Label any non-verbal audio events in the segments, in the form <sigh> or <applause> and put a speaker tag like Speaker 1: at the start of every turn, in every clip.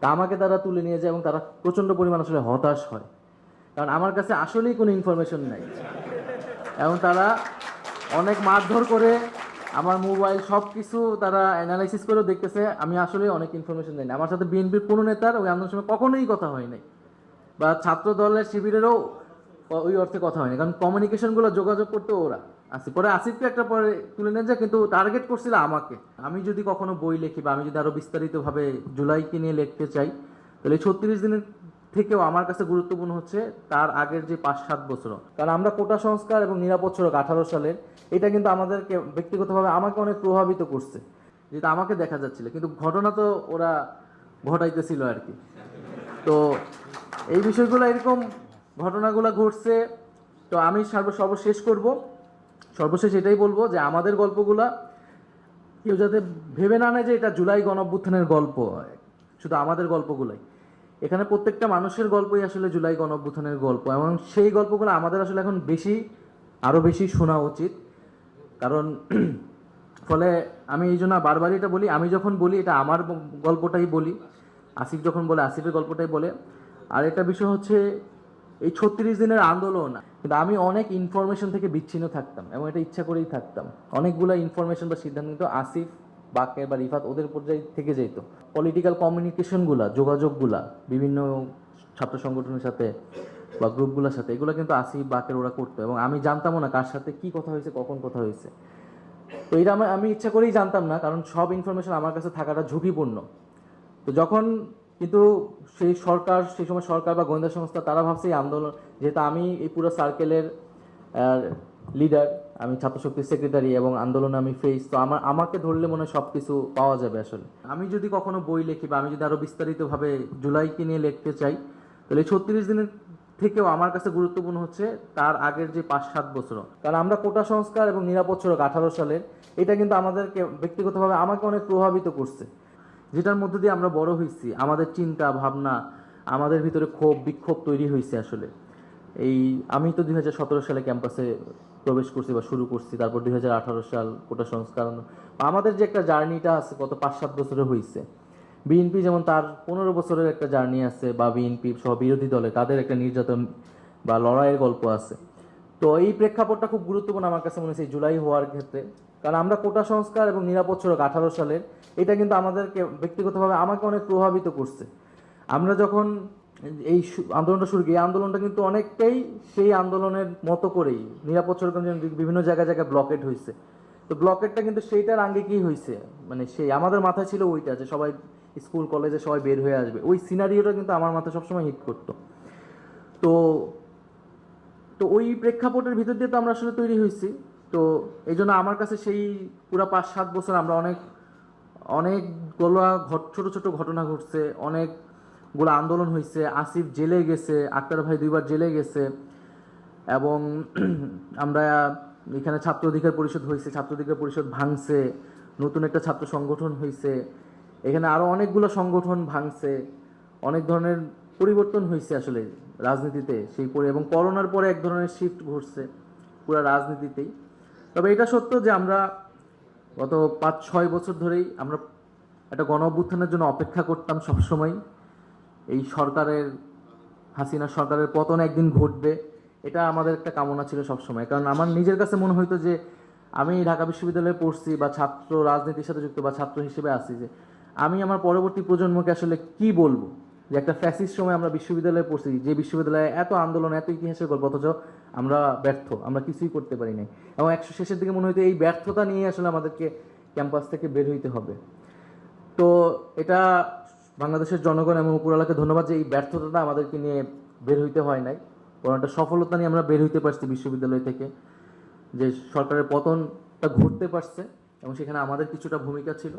Speaker 1: তা আমাকে তারা তুলে নিয়ে যায় এবং তারা প্রচণ্ড পরিমাণ আসলে হতাশ হয়। কারণ আমার কাছে আসলেই কোনো ইনফরমেশন নাই। এবং তারা অনেক মারধর করে আমার মোবাইল সব কিছু তারা অ্যানালাইসিস করেও দেখতেছে, আমি আসলে অনেক ইনফরমেশন দেয় না আমার সাথে বিএনপির কোনো নেতার ওই আন্দোলনের সময় কখনোই কথা হয় নাই। বা ছাত্র দলের শিবিরেরও ওই অর্থে কথা হয়নি। কারণ কমিউনিকেশনগুলো যোগাযোগ করতে ওরা। আসি, পরে আসিফকে একটা পরে তুলে নিয়ে যায় কিন্তু টার্গেট করছিল আমাকে। আমি যদি কখনো বই লিখি বা আমি যদি আরও বিস্তারিতভাবে জুলাইকে নিয়ে লিখতে চাই, তাহলে ছত্রিশ দিনের থেকেও আমার কাছে গুরুত্বপূর্ণ হচ্ছে তার আগের যে পাঁচ, সাত বছর। কারণ আমরা কোটা সংস্কার এবং নিরাপদ সড়ক আঠারো সালের, এটা কিন্তু আমাদেরকে ব্যক্তিগতভাবে আমাকে অনেক প্রভাবিত করছে। যেটা আমাকে দেখা যাচ্ছিল। কিন্তু ঘটনা তো ওরা ঘটাইতেছিল আর কি। তো এই বিষয়গুলো এরকম ঘটনাগুলো ঘটছে, তো আমি সর্ব সর্বশেষ করব। সর্বশেষ এটাই বলব যে আমাদের গল্পগুলা কেউ যাতে ভেবে না নেয় যে এটা জুলাই গণঅভ্যুত্থানের গল্প শুধু আমাদের গল্পগুলাই। এখানে প্রত্যেকটা মানুষের গল্পই আসলে জুলাই গণঅভ্যুত্থানের গল্প, এবং সেই গল্পগুলো আমাদের আসলে এখন বেশি আরও বেশি শোনা উচিত। কারণ <clears throat> ফলে আমি এই জন্য বারবারই এটা বলি, আমি যখন বলি এটা আমার গল্পটাই বলি, আসিফ যখন বলে, আসিফের গল্পটাই বলে। আর একটা বিষয় হচ্ছে এই ছত্রিশ দিনের আন্দোলন, কিন্তু আমি অনেক ইনফরমেশন থেকে বিচ্ছিন্ন থাকতাম এবং এটা ইচ্ছা করেই থাকতাম। অনেকগুলো ইনফরমেশন বা সিদ্ধান্ত নিত আসিফ, বাকের বা রিফাত ওদের পর্যায়ে থেকে যেত। পলিটিক্যাল কমিউনিকেশনগুলা যোগাযোগগুলা বিভিন্ন ছাত্র সংগঠনের সাথে বা গ্রুপগুলোর সাথে, এগুলো কিন্তু আসিফ, বাকের ওরা করতো এবং আমি জানতামও না কার সাথে কি কথা হয়েছে, কখন কথা হয়েছে। তো এটা আমি ইচ্ছা করেই জানতাম না, কারণ সব ইনফরমেশন আমার কাছে থাকাটা ঝুঁকিপূর্ণ। তো যখন কিন্তু সেই সরকার, সেই সময় সরকার বা গোয়েন্দা সংস্থা, তারা ভাবছে এই আন্দোলন, যেহেতু আমি এই পুরো সার্কেলের লিডার আমি ছাত্রশক্তির সেক্রেটারি এবং আন্দোলন আমি ফেস তো আমার, আমাকে ধরলে মনে হয় সব কিছু পাওয়া যাবে আসলে। আমি যদি কখনো বই লিখি বা আমি যদি আরও বিস্তারিতভাবে জুলাইকে নিয়ে লিখতে চাই, তাহলে ছত্রিশ দিনের থেকেও আমার কাছে গুরুত্বপূর্ণ হচ্ছে তার আগের যে পাঁচ, সাত বছর কারণ আমরা কোটা সংস্কার এবং নিরাপদ সড়ক আঠারো সালের, এটা কিন্তু আমাদেরকে ব্যক্তিগতভাবে আমাকে অনেক প্রভাবিত করছে। যেটার মধ্যে দিয়ে আমরা বড় হয়েছি, আমাদের চিন্তা, ভাবনা, আমাদের ভিতরে ক্ষোভ, বিক্ষোভ তৈরি হয়েছে আসলে। এই, আমি তো দু হাজার সতেরো সালে ক্যাম্পাসে প্রবেশ করছি বা শুরু করছি, তারপর দুই হাজার আঠারো সাল কোটা সংস্করণ। আমাদের যে একটা জার্নিটা আছে, গত পাঁচ সাত বছরে হয়েছে। বিএনপি যেমন তার পনেরো বছরের একটা জার্নি আছে, বা বিএনপি সহ বিরোধী দলে তাদের একটা নির্যাতন বা লড়াইয়ের গল্প আছে। তো এই প্রেক্ষাপটটা খুব গুরুত্বপূর্ণ আমার কাছে মনে হচ্ছে জুলাই হওয়ার ক্ষেত্রে। কারণ আমরা কোটা সংস্কার এবং নিরাপদ সড়ক আঠারো সালের, এটা কিন্তু আমাদেরকে ব্যক্তিগতভাবে আমাকে অনেক প্রভাবিত করছে। আমরা যখন এই আন্দোলনটা শুরু এই আন্দোলনটা কিন্তু অনেকটাই সেই আন্দোলনের মতো করেই নিরাপদ সড়ক বিভিন্ন জায়গায় জায়গায় ব্লকেট হয়েছে। তো ব্লকেটটা কিন্তু সেইটার আগে কি হয়েছে? মানে সেই আমাদের মাথায় ছিল ওইটা যে সবাই স্কুল, কলেজে সবাই বের হয়ে আসবে। ওই সিনারিওটা কিন্তু আমার মাথায় সবসময় হিট করতো। তো তো ওই প্রেক্ষাপটের ভিতর দিয়ে তো আমরা আসলে তৈরি হয়েছি। তো এই জন্য আমার কাছে সেই পুরো পাঁচ, সাত বছর আমরা অনেক অনেকগুলো ঘট, ছোট ছোট ঘটনা ঘটছে অনেকগুলো আন্দোলন হয়েছে। আসিফ জেলে গেছে, আক্তার ভাই দুইবার জেলে গেছে, এবং <clears throat> আমরা এখানে ছাত্র অধিকার পরিষদ হয়েছে, ছাত্র অধিকার পরিষদ ভাঙছে, নতুন একটা ছাত্র সংগঠন হয়েছে, এখানে আরও অনেকগুলো সংগঠন ভাঙছে, অনেক ধরনের পরিবর্তন হয়েছে আসলে রাজনীতিতে সেই পরে এবং করোনার পরে এক ধরনের শিফট ঘটছে পুরো রাজনীতিতেই। তবে এটা সত্য যে আমরা গত পাঁচ, ছয় বছর ধরেই আমরা একটা গণ অভ্যুত্থানের জন্য অপেক্ষা করতাম সবসময়। এই সরকারের, হাসিনা সরকারের পতন একদিন ঘটবে, এটা আমাদের একটা কামনা ছিল সবসময়। কারণ আমার নিজের কাছে মনে হইতো যে আমি ঢাকা বিশ্ববিদ্যালয়ে পড়ছি বা ছাত্র রাজনীতির সাথে যুক্ত বা ছাত্র হিসেবে আছি যে আমি আমার পরবর্তী প্রজন্মকে আসলে কি বলব? যে একটা ফ্যাসিস্ট সময় আমরা বিশ্ববিদ্যালয়ে পড়ছি, যে বিশ্ববিদ্যালয়ে এত আন্দোলন, এত ইতিহাসের গল্প, অথচ আমরা ব্যর্থ, আমরা কিছুই করতে পারি নাই। এবং একশো শেষের দিকে মনে হইতো এই ব্যর্থতা নিয়ে আসলে আমাদেরকে ক্যাম্পাস থেকে বের হইতে হবে। তো এটা বাংলাদেশের জনগণ এবং উপরওয়ালাকে ধন্যবাদ যে এই ব্যর্থতাটা আমাদেরকে নিয়ে বের হইতে হয় নাই। বরং একটা সফলতা নিয়ে আমরা বের হইতে পারছি বিশ্ববিদ্যালয় থেকে, যে সরকারের পতনটা ঘটতে পারছে এবং সেখানে আমাদের কিছুটা ভূমিকা ছিল।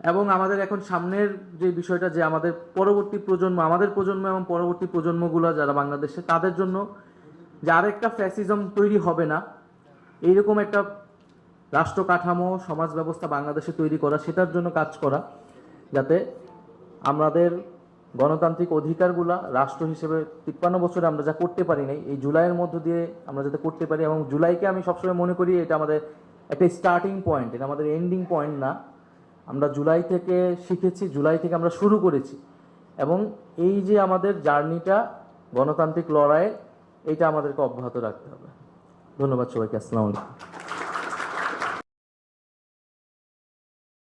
Speaker 1: এবং আমাদের এখন সামনের যে বিষয়টা যে আমাদের পরবর্তী প্রজন্ম, আমাদের প্রজন্ম এবং পরবর্তী প্রজন্মগুলো যারা বাংলাদেশে, তাদের জন্য যে আরেকটা ফ্যাসিজম তৈরি হবে না, এইরকম একটা রাষ্ট্র কাঠামো, সমাজ ব্যবস্থা বাংলাদেশে তৈরি করা, সেটার জন্য কাজ করা, যাতে আমাদের গণতান্ত্রিক অধিকারগুলা রাষ্ট্র হিসেবে তিপ্পান্ন বছরে আমরা যা করতে পারি নাই, এই জুলাইয়ের মধ্য দিয়ে আমরা যাতে করতে পারি এবং জুলাইকে আমি সবসময় মনে করি এটা আমাদের একটা স্টার্টিং পয়েন্ট এটা আমাদের এন্ডিং পয়েন্ট না। আমরা জুলাই থেকে শিখেছি, জুলাই থেকে আমরা শুরু করেছি। এবং এই যে আমাদের জার্নিটা, গণতান্ত্রিক লড়াই এটা আমাদেরকে অব্যাহত রাখতে হবে। ধন্যবাদ সবাইকে, আসসালামু আলাইকুম।